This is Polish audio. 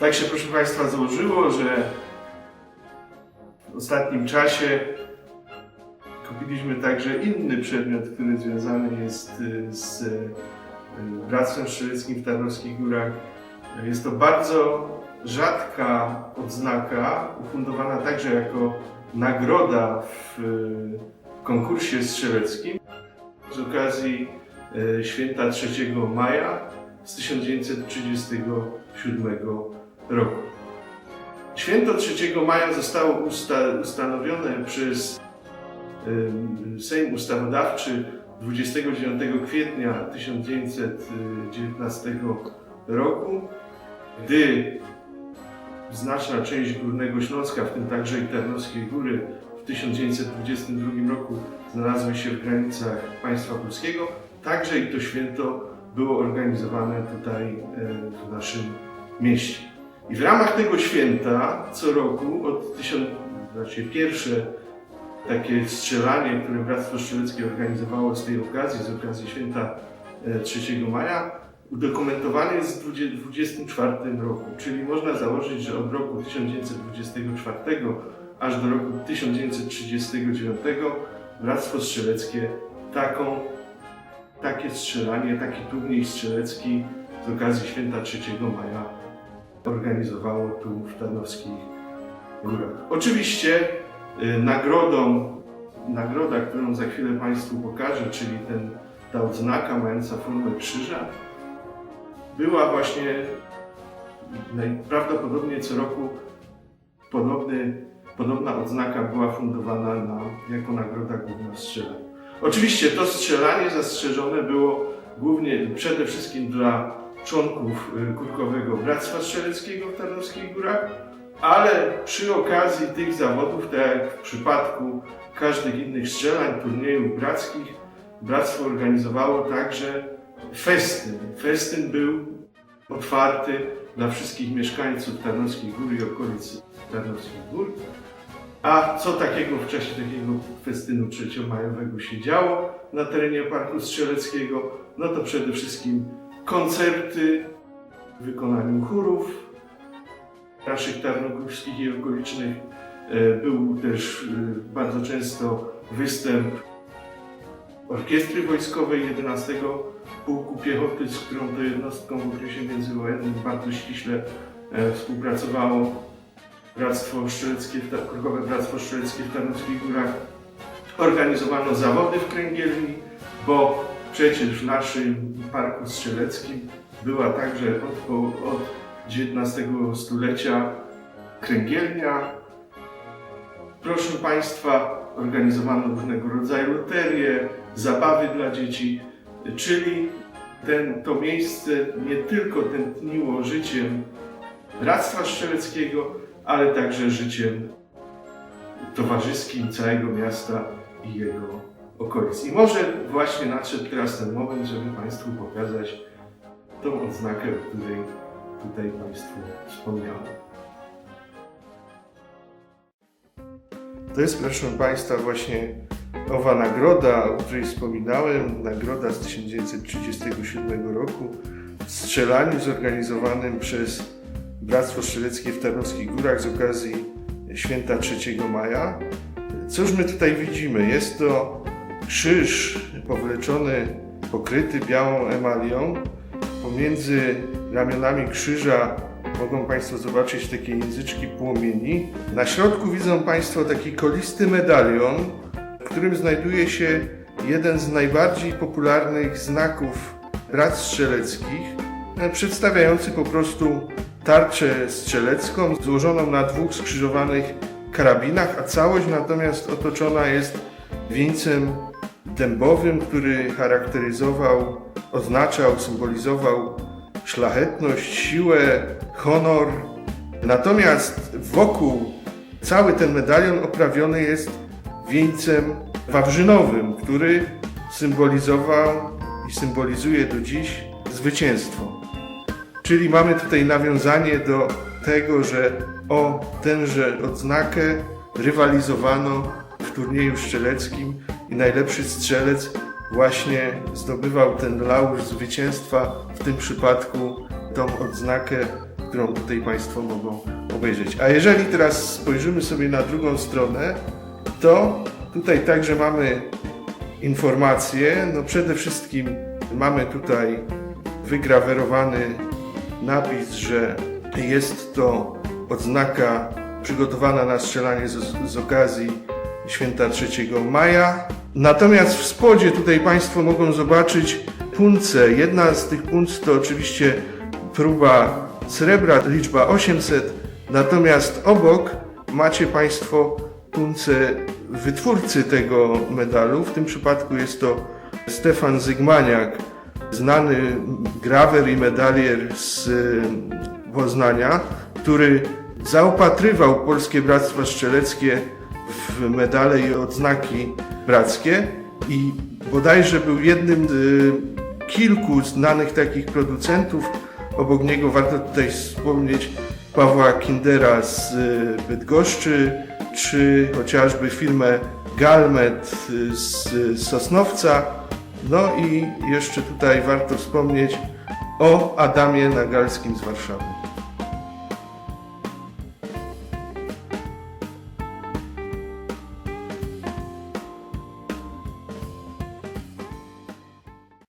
Tak się, proszę Państwa, złożyło, że w ostatnim czasie kupiliśmy także inny przedmiot, który związany jest y, z y, Bractwem Strzeleckim w Tarnowskich Górach. Jest to bardzo rzadka odznaka, ufundowana także jako nagroda w y, konkursie strzeleckim z okazji święta 3 maja z 1937 roku. Święto 3 maja zostało usta- ustanowione przez ym, Sejm Ustawodawczy 29 kwietnia 1919 roku, gdy znaczna część Górnego Śląska, w tym także i Tarnowskie Góry, w 1922 roku znalazły się w granicach państwa polskiego, także i to święto było organizowane tutaj w naszym mieście. I w ramach tego święta co roku od tysiąc, znaczy pierwsze takie strzelanie, które Bractwo Strzeleckie organizowało z tej okazji, z okazji święta e, 3 maja, udokumentowany jest w 2024 roku, czyli można założyć, że od roku 1924 aż do roku 1939 Bractwo Strzeleckie taką, takie strzelanie, taki turniej strzelecki z okazji święta 3 maja organizowało tu w Tarnowskich Górach. Oczywiście y, nagrodą, nagroda, którą za chwilę Państwu pokażę, czyli ten, ta odznaka mająca formę krzyża, była właśnie najprawdopodobniej co roku podobny, podobna odznaka była fundowana na, jako nagroda główna strzelania. Oczywiście to strzelanie zastrzeżone było głównie, przede wszystkim dla członków y, Kurkowego Bractwa Strzeleckiego w Tarnowskich Górach, ale przy okazji tych zawodów, tak jak w przypadku każdych innych strzelań, turniejów brackich, Bractwo organizowało także festyn. Festyn był otwarty dla wszystkich mieszkańców Tarnowskich Gór i okolic Tarnowskich Gór. A co takiego w czasie takiego festynu trzeciomajowego się działo na terenie Parku Strzeleckiego? No to przede wszystkim koncerty w wykonaniu chórów naszych tarnogórskich i okolicznych. E, Był też e, bardzo często występ orkiestry wojskowej 11 Pułku Piechoty, z którą to jednostką w okresie międzywojennym bardzo ściśle e, współpracowało Bractwo Strzeleckie, Krukowe Bractwo Strzeleckie w Tarnowskich Górach. Organizowano zawody w kręgielni, bo przecież w naszym Parku Strzeleckim była także od, od XIX stulecia kręgielnia. Proszę Państwa, organizowano różnego rodzaju loterie, zabawy dla dzieci, czyli ten, to miejsce nie tylko tętniło życiem Bractwa Strzeleckiego, ale także życiem towarzyskim całego miasta i jego okolic. I może właśnie nadszedł teraz ten moment, żeby Państwu pokazać tą odznakę, o której tutaj Państwu wspomniałem. To jest, proszę Państwa, właśnie owa nagroda, o której wspominałem, nagroda z 1937 roku w strzelaniu zorganizowanym przez Bractwo Strzeleckie w Tarnowskich Górach z okazji święta 3 maja. Cóż my tutaj widzimy? Jest to krzyż powleczony, pokryty białą emalią. Pomiędzy ramionami krzyża mogą Państwo zobaczyć takie języczki płomieni. Na środku widzą Państwo taki kolisty medalion, w którym znajduje się jeden z najbardziej popularnych znaków brat strzeleckich, e, przedstawiający po prostu tarczę strzelecką złożoną na dwóch skrzyżowanych karabinach, a całość natomiast otoczona jest wieńcem dębowym, który charakteryzował, oznaczał, symbolizował szlachetność, siłę, honor. Natomiast wokół cały ten medalion oprawiony jest wieńcem wawrzynowym, który symbolizował i symbolizuje do dziś zwycięstwo. Czyli mamy tutaj nawiązanie do tego, że o tenże odznakę rywalizowano w turnieju strzeleckim i najlepszy strzelec właśnie zdobywał ten lausz zwycięstwa, w tym przypadku tą odznakę którą tutaj Państwo mogą obejrzeć. A jeżeli teraz spojrzymy sobie na drugą stronę, to tutaj także mamy informacje. No przede wszystkim mamy tutaj wygrawerowany napis, że jest to odznaka przygotowana na strzelanie z, z okazji święta 3 maja. Natomiast w spodzie tutaj Państwo mogą zobaczyć punce. Jedna z tych punc to oczywiście próba srebra, liczba 800. Natomiast obok macie Państwo punce wytwórcy tego medalu. W tym przypadku jest to Stefan Zygmaniak, znany grawer i medalier z y, Poznania, który zaopatrywał Polskie Bractwo Strzeleckie w medale i odznaki brackie i bodajże był jednym z kilku znanych takich producentów. Obok niego warto tutaj wspomnieć Pawła Kindera z y, Bydgoszczy, czy chociażby firmę Galmet y, z Sosnowca. No i jeszcze tutaj warto wspomnieć o Adamie Nagalskim z Warszawy.